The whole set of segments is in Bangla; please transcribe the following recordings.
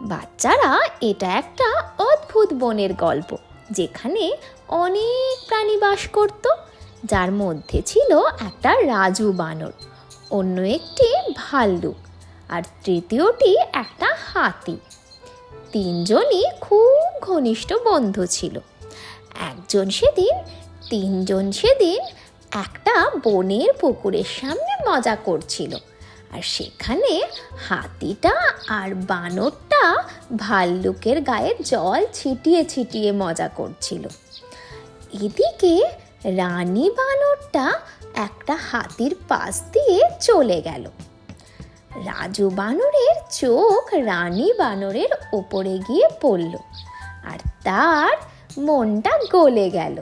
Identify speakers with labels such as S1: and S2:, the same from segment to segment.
S1: বাচ্চারা এটা একটা অদ্ভুত বনের গল্প, যেখানে অনেক প্রাণী বাস করত, যার মধ্যে ছিল একটা রাজু বানর, অন্য একটি ভাল্লুক, আর তৃতীয়টি একটা হাতি। তিনজনই খুব ঘনিষ্ঠ বন্ধু ছিল। একজন সেদিন, তিনজন সেদিন একটা বনের পুকুরের সামনে মজা করছিল, আর সেখানে হাতিটা আর বানরটা ভাল্লুকের গায়ে জল ছিটিয়ে ছিটিয়ে মজা করছিল। এদিকে রানী বানরটা একটা হাতির পাশ দিয়ে চলে গেল। রাজু বানরের চোখ রানী বানরের ওপরে গিয়ে পড়ল আর তার মনটা গলে গেল।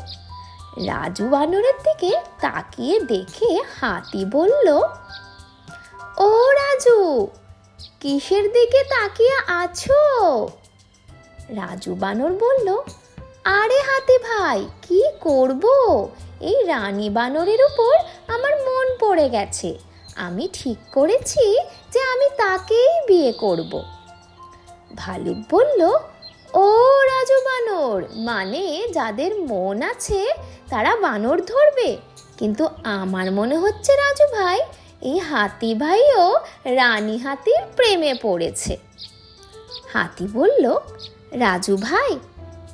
S1: রাজু বানরের দিকে তাকিয়ে দেখে হাতি বলল, ও রাজু কিসের দিকে তাকিয়ে আছো? রাজু বানর বলল, আরে হাতি ভাই, কি করব? এই রানী বানরের উপর আমার মন পড়ে গেছে। আমি ঠিক করেছি যে আমি তাকেই বিয়ে করব। ভালুক বলল, ও রাজু বানর মানে যাদের মন আছে তারা বানর ধরবে। কিন্তু আমার মনে হচ্ছে রাজু ভাই এই হাতি ভাইও রানী হাতির প্রেমে পড়েছে। হাতি বলল, রাজু ভাই,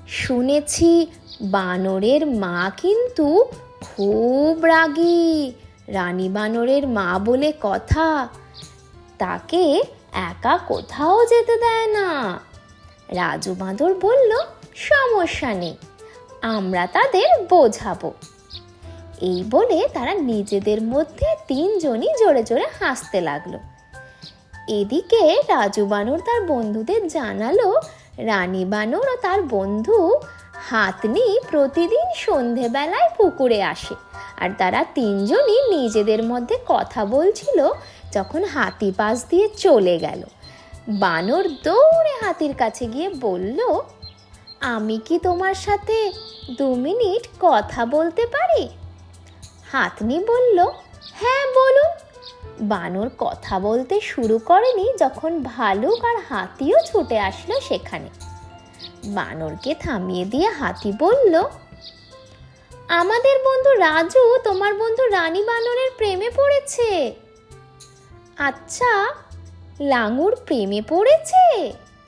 S1: শুনেছি বানরের মা কিন্তু খুব রাগী। রানী বানরের মা বলে কথা, তাকে একা কোথাও যেতে দেয় না। রাজু বাঁদর বলল, সমস্যা নেই, আমরা তাদের বোঝাবো। এই বলে তারা নিজেদের মধ্যে তিনজনই জোরে জোরে হাসতে লাগল। এদিকে রাজু বানর তার বন্ধুদের জানালো, রানী বানর ও তার বন্ধু হাতনি প্রতিদিন সন্ধেবেলায় পুকুরে আসে আর তারা তিনজনই নিজেদের মধ্যে কথা বলছিল যখন হাতি পাশ দিয়ে চলে গেল। বানর দৌড়ে হাতির কাছে গিয়ে বলল, আমি কি তোমার সাথে দু মিনিট কথা বলতে পারি? হাতনি বলল হ্যাঁ বলুন। বানর কথা বলতে শুরু করেনি যখন ভালুক আর হাতিও ছুটে আসলো সেখানে। বানরকে থামিয়ে দিয়ে হাতি বলল, আমাদের বন্ধু রাজু তোমার বন্ধু রানী বানরের প্রেমে পড়েছে। আচ্ছা লাঙুর প্রেমে পড়েছে?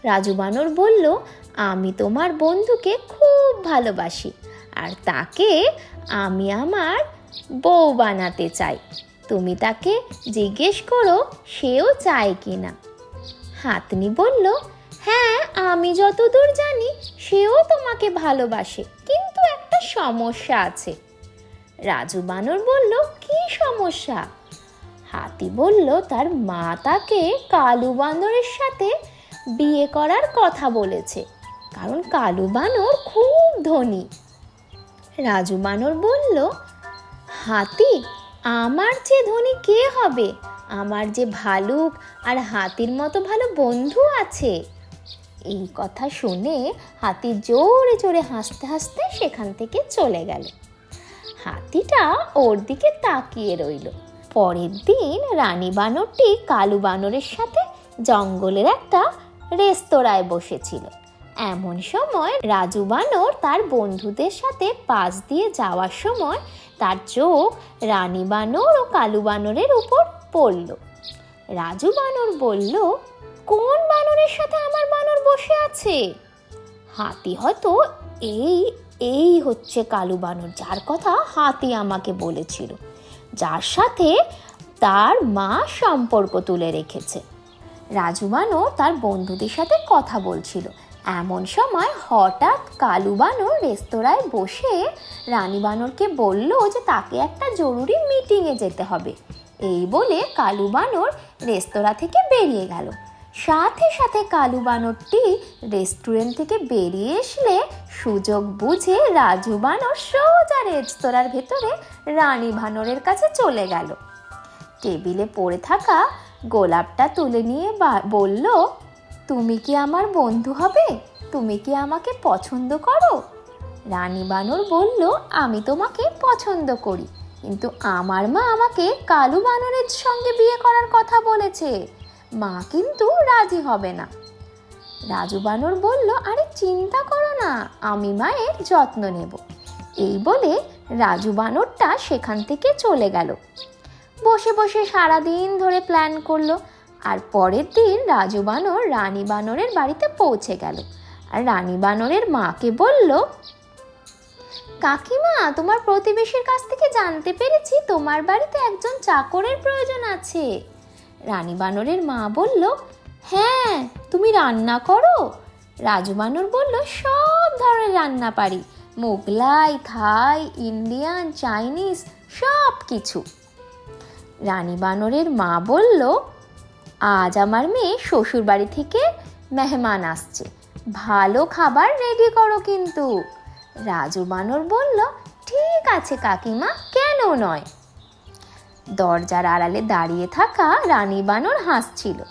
S1: রাজু বানর বলল, আমি তোমার বন্ধুকে খুব ভালোবাসি, আর তাকে আমি আমার বউ বানাতে চাই। তুমি তাকে জিজ্ঞেস করো, সেও চায় কি না হাতনি বলল হ্যাঁ আমি যতদূর জানি, সেও তোমাকে ভালোবাসে, কিন্তু একটা সমস্যা আছে। রাজু বানর বলল, কি সমস্যা? হাতি বলল, তার মা তাকে কালু বানরের সাথে বিয়ে করার কথা বলেছে, কারণ কালু বানর খুব ধনী। রাজু বানর বলল হাতি? আমার যে ধনী কে হবে? আমার যে ভালুক আর হাতির মতো ভালো বন্ধু আছে। এই কথা শুনে হাতি জোরে জোরে হাসতে হাসতে সেখান থেকে চলে গেল। হাতিটা ওর দিকে তাকিয়ে রইল। পরের দিন রানী বানরটি কালু বানরের সাথে জঙ্গলের একটা রেস্তোরাঁয় বসেছিল। এমন সময় রাজু বানর তার বন্ধুদের সাথে পাশ দিয়ে যাওয়ার সময় তার চোখ রানী বানর ও কালু বানরের উপর পড়ল। রাজু বানর বলল, কোন বানরের সাথে আমার বানর বসে আছে? হাতি হয়তো এই এই হচ্ছে কালু বানর, যার কথা হাতি আমাকে বলেছিল, যার সাথে তার মা সম্পর্ক তুলে রেখেছে। রাজু বানর তার বন্ধুদের সাথে কথা বলছিল। এমন সময় হঠাৎ কালু বানর রেস্তোরাঁয় বসে রানী বানরকে বলল যে তাকে একটা জরুরি মিটিংয়ে যেতে হবে। এই বলে কালু বানর রেস্তোরাঁ থেকে বেরিয়ে গেল। সাথে সাথে কালু বানরটি রেস্টুরেন্ট থেকে বেরিয়ে আসলে সুযোগ বুঝে রাজু বানর সোজা রেস্তোরাঁর ভেতরে রানী বানরের কাছে চলে গেল। টেবিলে পড়ে থাকা গোলাপটা তুলে নিয়ে বলল তুমি কি আমার বন্ধু হবে? তুমি কি আমাকে পছন্দ করো? রানী বানর বলল, আমি তোমাকে পছন্দ করি। কিন্তু আমার মা আমাকে কালু বানরের সঙ্গে বিয়ে করার কথা বলেছে। মা কিন্তু রাজি হবে না। রাজু বানর বলল, আরে চিন্তা করো না, আমি মায়ের যত্ন নেব। এই বলে রাজু বানরটা সেখান থেকে চলে গেল। বসে বসে সারাদিন ধরে প্ল্যান করল। আর পরের দিন রাজু বানর রানী বানরের বাড়িতে পৌঁছে গেল। আর রানী বানরের মাকে বলল, কাকিমা, তোমার প্রতিবেশীর কাছ থেকে জানতে পেরেছি তোমার বাড়িতে একজন চাকরের প্রয়োজন আছে। রানী বানরের মা বলল হ্যাঁ তুমি রান্না করো? রাজু বানর বলল, সব ধরনের রান্না পারি। মোগলাই, থাই, ইন্ডিয়ান, চাইনিজ সব কিছু রানী বানরের মা বলল আজ আমার মেয়ে শ্বশুর বাড়ি থেকে মেহমান আসছে। ভালো খাবার রেডি করো কিন্তু। রাজু বানর বলল, ঠিক আছে কাকিমা, কেন নয়? দরজার আড়ালে দাঁড়িয়ে থাকা রানী বানর হাসছিল।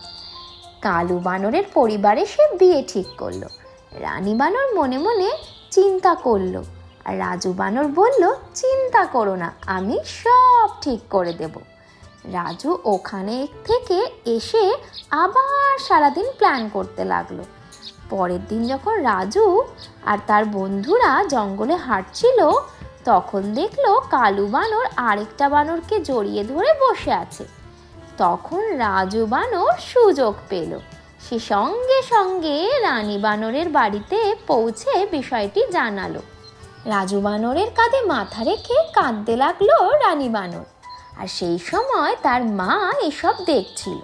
S1: কালু বানরের পরিবারে সে বিয়ে ঠিক করল। রানী বানর মনে মনে চিন্তা করল। আর রাজু বানর বলল, চিন্তা করো না, আমি সব ঠিক করে দেব। রাজু ওখানে থেকে এসে আবার সারাদিন প্ল্যান করতে লাগল। পরের দিন যখন রাজু আর তার বন্ধুরা জঙ্গলে হাঁটছিল, তখন দেখল কালু বানর আরেকটা বানরকে জড়িয়ে ধরে বসে আছে। তখন রাজু বানর সুযোগ পেল। সে সঙ্গে সঙ্গে রানী বানরের বাড়িতে পৌঁছে বিষয়টি জানালো। রাজু বানরের কাঁধে মাথা রেখে কাঁদতে লাগল রানী বানর। আর সেই সময় তার মা এসব দেখছিল।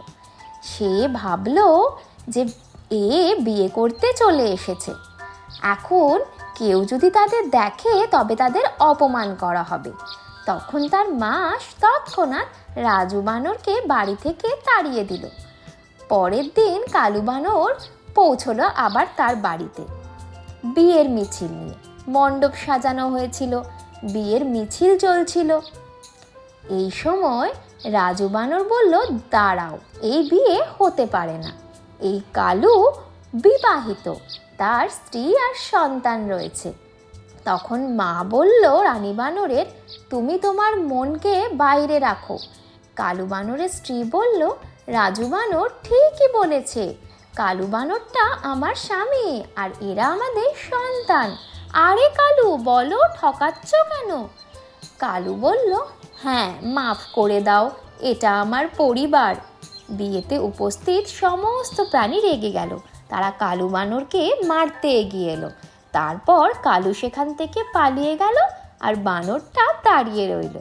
S1: সে ভাবলো যে এ বিয়ে করতে চলে এসেছে। এখন কেউ যদি তাদের দেখে, তবে তাদের অপমান করা হবে। তখন তার মা তৎক্ষণাৎ রাজু বানরকে বাড়ি থেকে তাড়িয়ে দিল। পরের দিন কালু বানর পৌঁছলো আবার তার বাড়িতে। বিয়ের মিছিল নিয়ে মণ্ডপ সাজানো হয়েছিল। বিয়ের মিছিল চলছিল। এই সময় রাজু বানর বলল, দাঁড়াও, এই বিয়ে হতে পারে না। এই কালু বিবাহিত, তার স্ত্রী আর সন্তান রয়েছে। তখন মা বলল, রানী বানরের, তুমি তোমার মনকে বাইরে রাখো। কালু বানরের স্ত্রী বলল, রাজু বানর ঠিকই বলেছে, কালু বানরটা আমার স্বামী আর এরা আমাদের সন্তান। আরে কালু, বলো, ঠকাচ্ছ কেন? কালু বলল হ্যাঁ মাফ করে দাও, এটা আমার পরিবার। বিয়েতে উপস্থিত সমস্ত প্রাণী রেগে গেল। তারা কালু বানরকে মারতে এগিয়ে এলো। তারপর কালু সেখান থেকে পালিয়ে গেল আর বানরটা দাঁড়িয়ে রইল।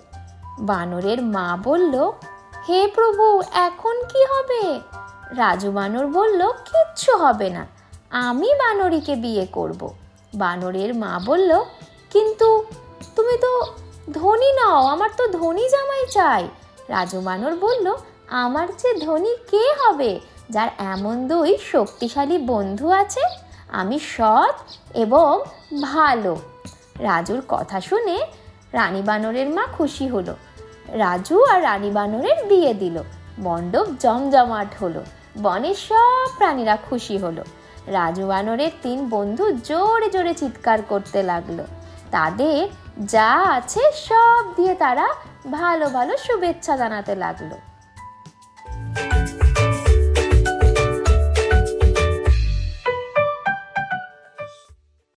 S1: বানরের মা বলল, হে প্রভু, এখন কি হবে? রাজু বানর বলল, কিচ্ছু হবে না, আমি বানরীকে বিয়ে করব। বানরের মা বলল, কিন্তু তুমি তো ধনী নাও, আমার তো ধনী জামাই চাই। রাজু বানর বলল, আমার যে ধনী কে হবে? যার এমন দুই শক্তিশালী বন্ধু আছে, আমি সৎ এবং ভালো। রাজুর কথা শুনে রানী বানরের মা খুশি হলো। রাজু আর রানী বানরের বিয়ে দিল। মণ্ডপ জমজমাট হলো। বনের সব প্রাণীরা খুশি হলো। রাজু বানরের তিন বন্ধু জোরে জোরে চিৎকার করতে লাগল। তাদের যা আছে সব দিয়ে তারা ভালো ভালো শুভেচ্ছা জানাতে লাগল।